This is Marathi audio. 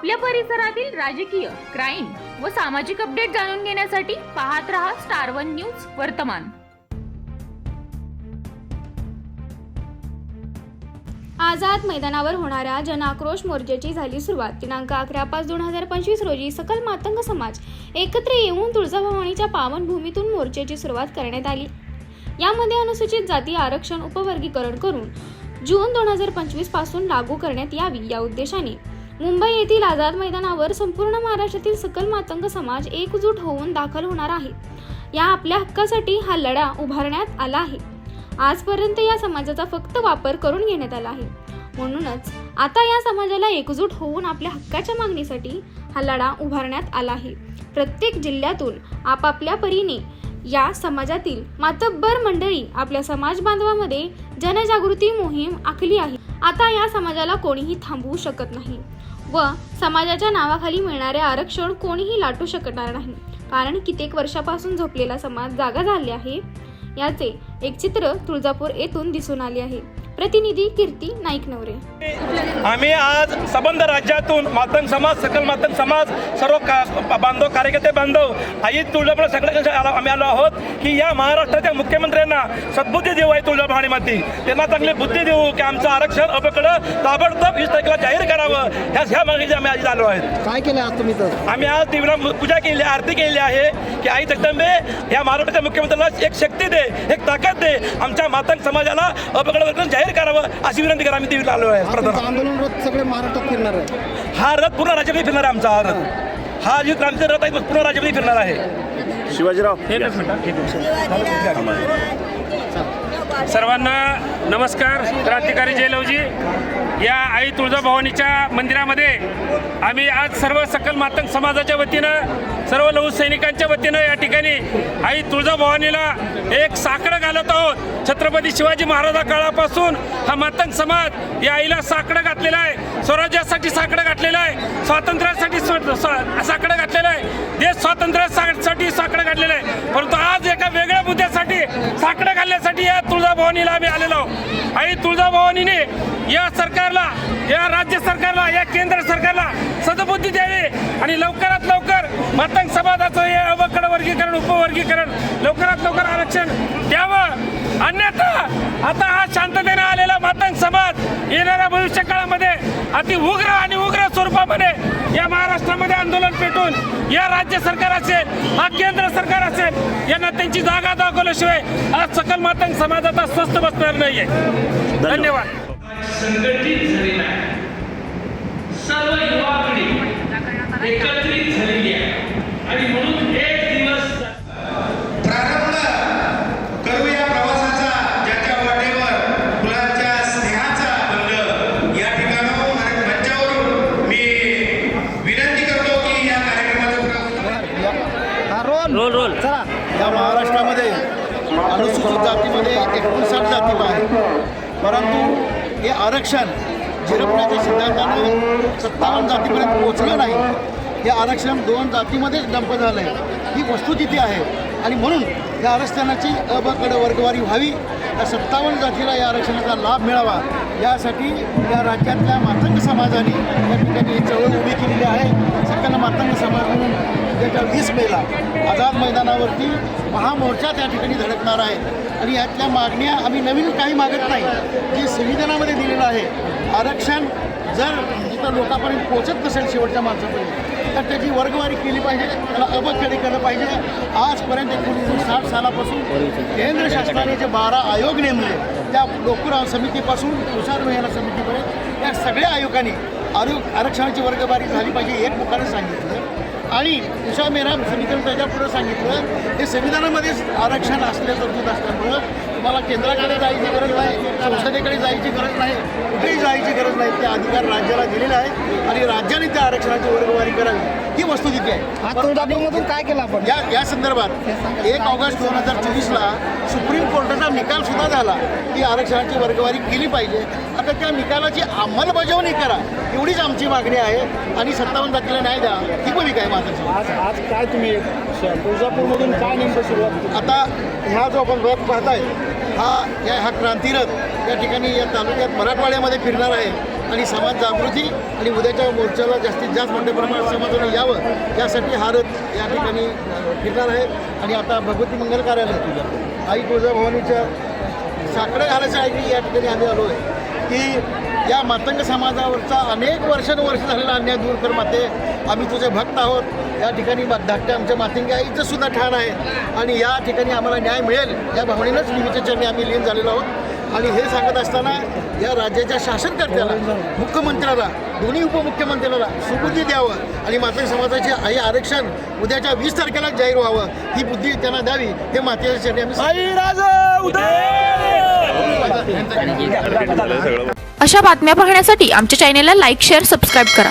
आपल्या परिसरातील राजकीय क्राईम व सामाजिक अपडेट जाणून घेण्यासाठी पाहत रहा स्टार वन न्यूज वर्तमान. आझाद मैदानावर होणाऱ्या जनाक्रोश मोर्चाची झाली सुरुवात. दिनांक अकरा पाच दोन हजार पंचवीस रोजी सकल मातंग समाज एकत्र येऊन तुळजाभवानीच्या पावनभूमीतून मोर्चाची सुरुवात करण्यात आली. यामध्ये अनुसूचित जाती आरक्षण उपवर्गीकरण करून जून दोन हजार पंचवीसपासून लागू करण्यात यावी या उद्देशाने मुंबई येथील आझाद मैदानावर संपूर्ण महाराष्ट्रातील सकल मातंग समाज एकजूट होऊन दाखल होणार आहे. या आपल्या हक्कासाठी हा लढा उभारण्यात आला आहे. आजपर्यंत या समाजाचा फक्त वापर करून घेण्यात आला आहे. म्हणूनच आता या समाजाला एकजूट होऊन आपल्या हक्काच्या मागणीसाठी हा लढा उभारण्यात आला आहे. प्रत्येक जिल्ह्यातून आपापल्या परीने या समाजातील मातब्बर मंडळी आपल्या समाज बांधवामध्ये जनजागृती मोहीम आखली आहे. आता या समाजाला कोणीही थांबवू शकत नाही. व समाजाच्या नावाखाली मिळणारे आरक्षण कोणीही लाटू शकणार नाही. कारण कित्येक वर्षापासून झोपलेला समाज जागा झाले आहे. याचे एक चित्र तुळजापूर येथून दिसून आले आहे. प्रतिनिधी कीर्ती नाईक नवरे. आम्ही आज संबंध राज्यातून मातंग समाज सकल मातंग समाज सर्व का बांधव कार्यकर्ते बांधव आई तुळजापूर सगळे आलो- आम्ही आलो आहोत की या महाराष्ट्राच्या मुख्यमंत्र्यांना सद्बुद्धी देऊ आहे तुळजाभवानीमध्ये त्यांना चांगली बुद्धी देऊ की आमचं आरक्षण अपकडं ताबडतोब वीस तारखेला जाहीर करावं. ह्या ह्या मागणीचे आम्ही आज आलो आहेत. काय केलं आज तुम्ही तर? आम्ही आज देवीला पूजा केली आरती केलेली आहे की आई जगदंबे या महाराष्ट्राच्या मुख्यमंत्र्याला एक शक्ती दे एक ताकद दे. आमच्या मातंग समाजाला अपकड वर्ग जाहीर करावं अशी विनंती करा आम्ही देवीला आलो आहे प्रधान. आंदोलन रथ सगळे महाराष्ट्रात फिरणार आहे. हा रथ पूर्ण राज्यामध्ये फिरणार आहे आमचा हा रथ. हा जो क्रांती रथ आहे पूर्ण राज्यामध्ये फिरणार आहे. शिवाजीराव. सर्वांना नमस्कार क्रांतिकारी जयलवजी या आई तुळजाभवानीच्या मंदिरामध्ये आम्ही आज सर्व सकल मातंग समाजाच्या वतीनं सर्व लघु सैनिकांच्या वतीनं या ठिकाणी आई तुळजाभवानीला एक साकडं घालत आहोत. छत्रपती शिवाजी महाराजा काळापासून हा मातंग समाज या आईला साकडं घातलेला आहे. स्वराज्यासाठी साकडं घातलेलं आहे. स्वातंत्र्यासाठी साकडं घातलेलं आहे. देश स्वातंत्र्यासाठी साकडं घातलेलं आहे. परंतु आज एका वेगळ्या मुद्द्यासाठी साकडं घालण्यासाठी या तुळजाभवानीला आम्ही आलेलो आहोत. आई तुळजाभवानीने या सरकारला या राज्य सरकारला या केंद्र सरकारला सदबुद्धी द्यावी आणि लवकरात लवकर मातंग समाज वर्गीकरण उपवर्गीकरण लवकरात लवकर आरक्षण द्यावं. अन्यथा आता हा शांततेने आलेला मातंग समाज येणाऱ्या भविष्य काळामध्ये अति उग्र आणि उग्र स्वरूपामध्ये या महाराष्ट्रामध्ये आंदोलन पेटून या राज्य सरकार असेल हा केंद्र सरकार असेल यांना त्यांची जागा दाखवल्याशिवाय आज सकल मातंग समाज आता स्वस्त बसणार नाहीये. धन्यवाद. संघटित झालेला आहे सर्व युवा पिढी एकत्रित झालेली आहे आणि म्हणून एक दिवस प्रारंभ करूया प्रवासाचा ज्याच्या वाटेवर फुलांच्या स्नेहाचा बंध या ठिकाणाहून आणि मंचावरून मी विनंती करतो की या कार्यक्रमाचं हा रोल रोल रोल चला या महाराष्ट्रामध्ये अनुसूचित जातीमध्ये एकोणसाठ जाती आहे परंतु हे आरक्षण झिरपण्याच्या सिद्धांतानं सत्तावन्न जातीपर्यंत पोहोचलं नाही. हे आरक्षण दोन जातीमध्येच डंप झालं आहे ही वस्तुस्थिती आहे. आणि म्हणून या आरक्षणाची अबकड वर्गवारी व्हावी. या सत्तावन्न जातीला या आरक्षणाचा लाभ मिळावा. यासाठी या राज्यातल्या मातंग समाजाने या ठिकाणी ही चळवळ उभी केलेली आहे. सकल समाज म्हणून त्याच्या वीस मेला आझाद मैदानावरती महामोर्चा त्या ठिकाणी धडकणार आहे. आणि यातल्या मागण्या आम्ही नवीन काही मागत नाही. जे संविधानामध्ये दिलेलं आहे आरक्षण जर जिथं लोकांपर्यंत पोचत नसेल शेवटच्या माणसापर्यंत तर त्याची वर्गवारी केली पाहिजे त्याला अबकडे केलं पाहिजे. आजपर्यंत एकोणीसशे साठ सालापासून केंद्र शासनाने जे बारा आयोग नेमले त्या लोकराव समितीपासून तुषार मेहरा समितीपर्यंत या सगळ्या आयोगांनी आरो आरक्षणाची वर्गवारी झाली पाहिजे एक मुखाने सांगितलं. आणि उषा मेहराम समितीनं त्याच्यापुढं सांगितलं हे संविधानामध्येच आरक्षण असल्या तरतूद असल्यामुळं तुम्हाला केंद्राकडे जायची गरज नाही संसदेकडे जायची गरज नाही कुठेही जायची गरज नाही ते अधिकार राज्याला दिलेला आहे आणि राज्याने त्या आरक्षणाची वर्गवारी करावी ही वस्तुस्थिती आहे. काय केलं आपण? या या संदर्भात एक ऑगस्ट दोन हजार चोवीसला सुप्रीम कोर्टाचा निकाल सुद्धा झाला. की आरक्षणाची वर्गवारी केली पाहिजे. आता त्या निकालाची अंमलबजावणी करा. एवढीच आमची मागणी आहे आणि सत्तावन्न जातीला न्याय द्या. ही भूमिका आहे माझं आज आज काय तुम्ही तुळजापूरमधून काय नेमकं सुरुवात आता ह्या जो आपण रथ पाहताय हा या हा क्रांतीरथ या ठिकाणी या तालुक्यात मराठवाड्यामध्ये फिरणार आहे. आणि समाज जागृती आणि उद्याच्या मोर्चाला जास्तीत जास्त मोठ्या प्रमाणात समाजाने यावं यासाठी हा रथ या ठिकाणी फिरणार आहे. आणि आता भगवती मंगल कार्यालय तुझ्या. आई तुळजाभवानीच्या साकडे घालायच्या ऐकली या ठिकाणी आम्ही आलो आहे. की या मातंग समाजावरचा अनेक वर्षानुवर्ष झालेला अन्याय दूर कर माते. आम्ही तुझे भक्त आहोत. या ठिकाणी धाकट्या आमच्या मातंगी आईचं सुद्धा ठाण आहे. आणि या ठिकाणी आम्हाला न्याय मिळेल या भावनेनंच नेहमीच्या आम्ही लीन झालेलो आहोत. आणि हे सांगत असताना या राज्याच्या शासनकर्त्याला मुख्यमंत्र्याला दोन्ही उपमुख्यमंत्र्याला सुबुद्धी द्यावं आणि मातंग समाजाचे हे आरक्षण उद्याच्या वीस तारखेला जाहीर व्हावं ही बुद्धी त्यांना द्यावी हे मातेच्या चरणी आम्ही अशा बातम्या पाहण्यासाठी आमच्या चॅनेलला लाईक शेअर सबस्क्राईब करा.